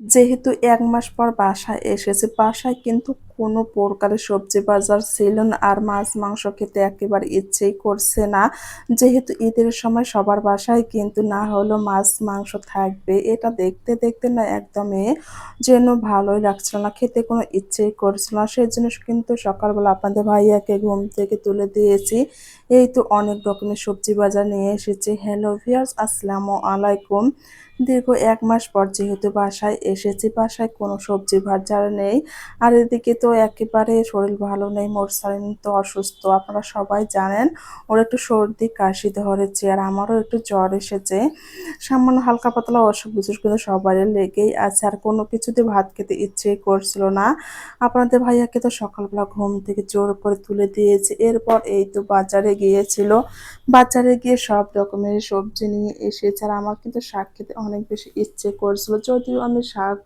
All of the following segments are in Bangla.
যেহেতু এক মাস পর বাসায় এসেছে বাসায় কিন্তু কোনো প্রকারের সবজি বাজার ছিল না আর মাছ, মাংস খেতে একেবারে ইচ্ছেই করছে না। যেহেতু ঈদের সময় সবার বাসায় কিন্তু না হলেও মাছ, মাংস থাকবে। এটা দেখতে দেখতে না একদমই যেন ভালোই লাগছিল না, খেতে কোনো ইচ্ছেই করছিল না। সেই জন্য কিন্তু সকালবেলা আপনাদের ভাইয়াকে ঘুম থেকে তুলে দিয়েছি। এই তো অনেক রকমের সবজি বাজার নিয়ে এসেছি। হ্যালো ভিয়ার্স আসসালামু আলাইকুম। দীর্ঘ এক মাস পর যেহেতু বাসায় এসেছি, বাসায় কোনো সবজি ভাজার নেই। আর এদিকে তো একেবারে শরীর ভালো নেই মোরসালিন তো অসুস্থ। আপনারা সবাই জানেন, ওর একটু সর্দি, কাশি ধরেছে আর আমারও একটু জ্বর এসেছে। সামান্য হালকা পাতলা অসুখ বিশেষ কিন্তু সবাই লেগেই আছে, আর কোনো কিছুতে ভাত খেতে ইচ্ছে করছিল না। আপনাদের ভাইয়াকে তো সকালবেলা ঘুম থেকে জোর করে তুলে দিয়েছে, এরপর এই তো বাজারে গিয়েছিল। বাজারে গিয়ে সব রকমের সবজি নিয়ে এসেছে, আর আমার কিন্তু শাক খেতে অনেক বেশি ইচ্ছে করছিল, যদিও আমি শাক,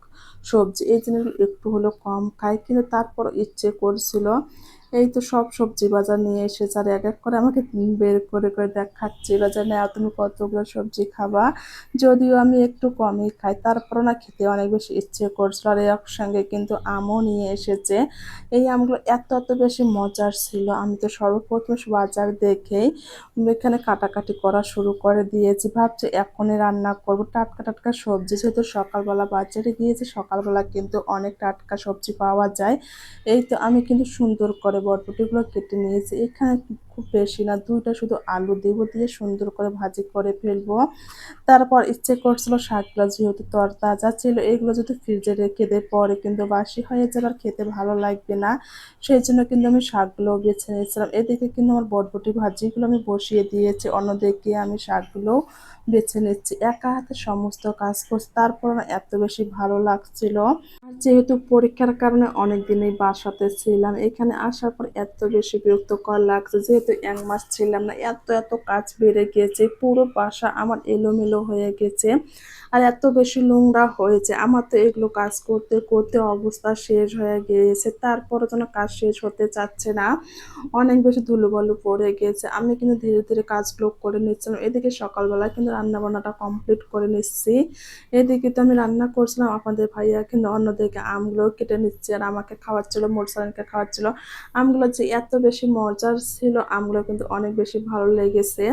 সবজি এই জিনিসগুলো একটু হলেও কম খাই, কিন্তু তারপর ইচ্ছে করছিল এই তো সব সবজি বাজার নিয়ে এসেছে আর এক এক করে আমাকে বের করে করে দেখাচ্ছিল যে না তুমি কতগুলো সবজি খাবা? যদিও আমি একটু কমই খাই, তারপরও না খেতে অনেক বেশি ইচ্ছে করছিল। আর একসঙ্গে কিন্তু আমও নিয়ে এসেছে। এই আমগুলো এত এত বেশি মজার ছিল। আমি তো সর্বপ্রথম বাজার দেখেই এখানে কাটাকাটি করা শুরু করে দিয়েছি। ভাবছি এখনই রান্না করব। টাটকা টাটকা সবজি যেহেতু সকালবেলা বাজারে গিয়েছি, সকালবেলা কিন্তু অনেক টাটকা সবজি পাওয়া যায়। এই তো আমি কিন্তু সুন্দর করে বরবটিগুলো কেটে নিয়েছি। এখানে খুব বেশি না, দুইটা শুধু আলু দেব দিয়ে সুন্দর করে ভাজি করে ফেলব। তারপর ইচ্ছে করছিল শাকগুলো যেহেতু তর তাজা ছিল, এগুলো যদি ফ্রিজে রেখে দেয় পরে কিন্তু বাসি হয়ে যাবে আর খেতে ভালো লাগবে না। সেই জন্য কিন্তু আমি শাকগুলো বেছে নিয়েছিলাম। এদিকে কিন্তু আমার বটবটি ভাজিগুলো আমি বসিয়ে দিয়েছি, অন্যদিকে আমি শাকগুলো বেছে নিচ্ছি। একা হাতে সমস্ত কাজ করছি। তারপর এত বেশি ভালো লাগছিল। যেহেতু পরীক্ষার কারণে অনেক দিনই বাসাতে ছিলাম, এখানে আসার পর এত বেশি বিরক্তকর লাগছে। যেহেতু এক মাস ছিলাম না, এত এত কাজ বেড়ে গিয়েছে। পুরো বাসা আমার এলোমেলো হয়ে গেছে। আর এত বেশি নোংরা হয়েছে। আমার তো এগুলো কাজ করতে করতে অবস্থা শেষ হয়ে গিয়েছে। তারপরে যেন কাজ শেষ হতে চাচ্ছে না। অনেক বেশি ধুলোবালু পড়ে গিয়েছে আমি কিন্তু ধীরে ধীরে কাজগুলো করে নিচ্ছিলাম। এদিকে সকালবেলা কিন্তু রান্নাবান্নাটা কমপ্লিট করে নিচ্ছি। এদিকে তো আমি রান্না করছিলাম আপনাদের ভাইয়া কিন্তু অন্যদিকে আমগুলো কেটে নিচ্ছে আর আমাকে খাওয়াচ্ছিল মোরসালানকে খাওয়াচ্ছিল। আমগুলো যে এত বেশি মজার ছিল, আমগুলো কিন্তু অনেক বেশি ভালো লেগেছে।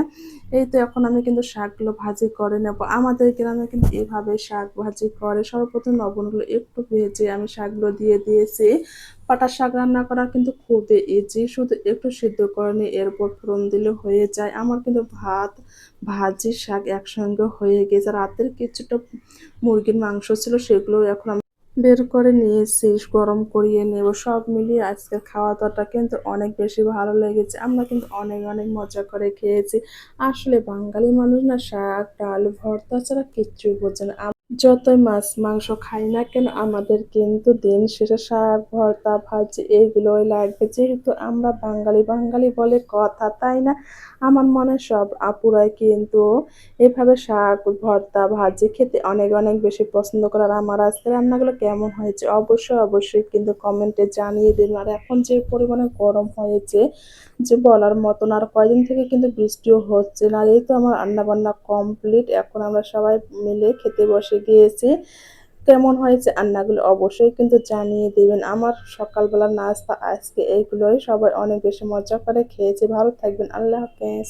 এই তো এখন আমি কিন্তু শাকগুলো ভাজি করে নেব। আমাদের গ্রামে কিন্তু এভাবে শাক ভাজি করে। সর্বপ্রথম লবণগুলো একটু ভেজে আমি শাকগুলো দিয়ে দিয়েছি। পাটা শাক রান্না করা কিন্তু খুবই ইজি শুধু একটু সিদ্ধ করে নিয়ে এরপর ফোড়ন দিলে হয়ে যায়। আমার কিন্তু ভাত, ভাজি, শাক একসঙ্গে হয়ে গেছে। রাতের কিছুটা মুরগির মাংস ছিল, সেগুলো এখন আমি বের করে নিয়েছি, গরম করিয়ে নেব। সব মিলিয়ে আজকের খাওয়া দাওয়াটা কিন্তু অনেক বেশি ভালো লেগেছে। আমরা কিন্তু অনেক অনেক মজা করে খেয়েছি। আসলে বাঙালি মানুষ না, শাক, ডাল, ভর্তা ছাড়া কিচ্ছুই বোঝে না। যতই মাছ, মাংস খাই না কেন, আমাদের কিন্তু দিন শেষে শাক, ভর্তা, ভাজি এগুলোই লাগবে। যেহেতু আমরা বাঙালি বাঙালি বলে কথা, তাই না? আমার মনে সব আপুরাই কিন্তু এভাবে শাক, ভর্তা, ভাজি খেতে অনেক অনেক বেশি পছন্দ করে। আর আমার আজকে রান্নাগুলো কেমন হয়েছে? অবশ্যই অবশ্যই কিন্তু কমেন্টে জানিয়ে দিন। আর এখন যে পরিমাণে গরম হয়েছে, যে বলার মতন, আর কয়দিন থেকে কিন্তু বৃষ্টিও হচ্ছে না। এই তো আমার রান্নাবান্না কমপ্লিট এখন আমরা সবাই মিলে খেতে বসে গিয়েছি। কেমন হয়েছে রান্নাগুলো অবশ্যই কিন্তু জানিয়ে দেবেন। আমার সকালবেলা নাস্তা আজকে এইগুলোই সবাই অনেক বেশি মজা করে খেয়েছে। ভালো থাকবেন। আল্লাহ হাফেজ।